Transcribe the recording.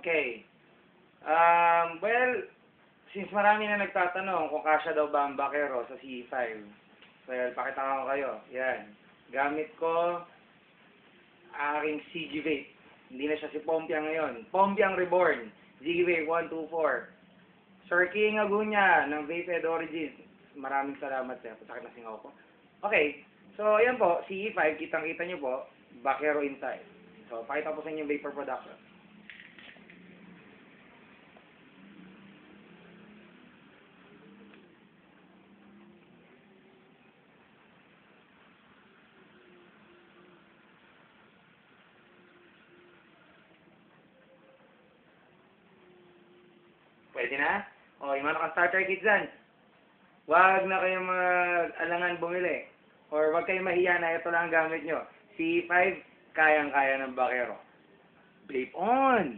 Okay. Um, well, since marami na nagtatanong kung kasya daw ba ang bakero sa C5, well, pakita ko kayo. Yan. Gamit ko aking CG Vape. Hindi na siya si Pompiang ngayon. Pompiang Reborn. ZG Vape 124. Sir King Agunya ng Vape Origins. Maraming salamat sir. Pasakit na singaw ko. Okay. So, ayan po. CE5. Kitang-kita nyo po. Bakero inside. So, pakita po sa inyo yung vapor production. Pwede na? O, yung mga naka-starter kit dyan. Huwag na kayong mag-alangan bumili. Or huwag kayong mahiya na ito lang ang gamit nyo. C5, kayang-kaya ng bakero. Vape on!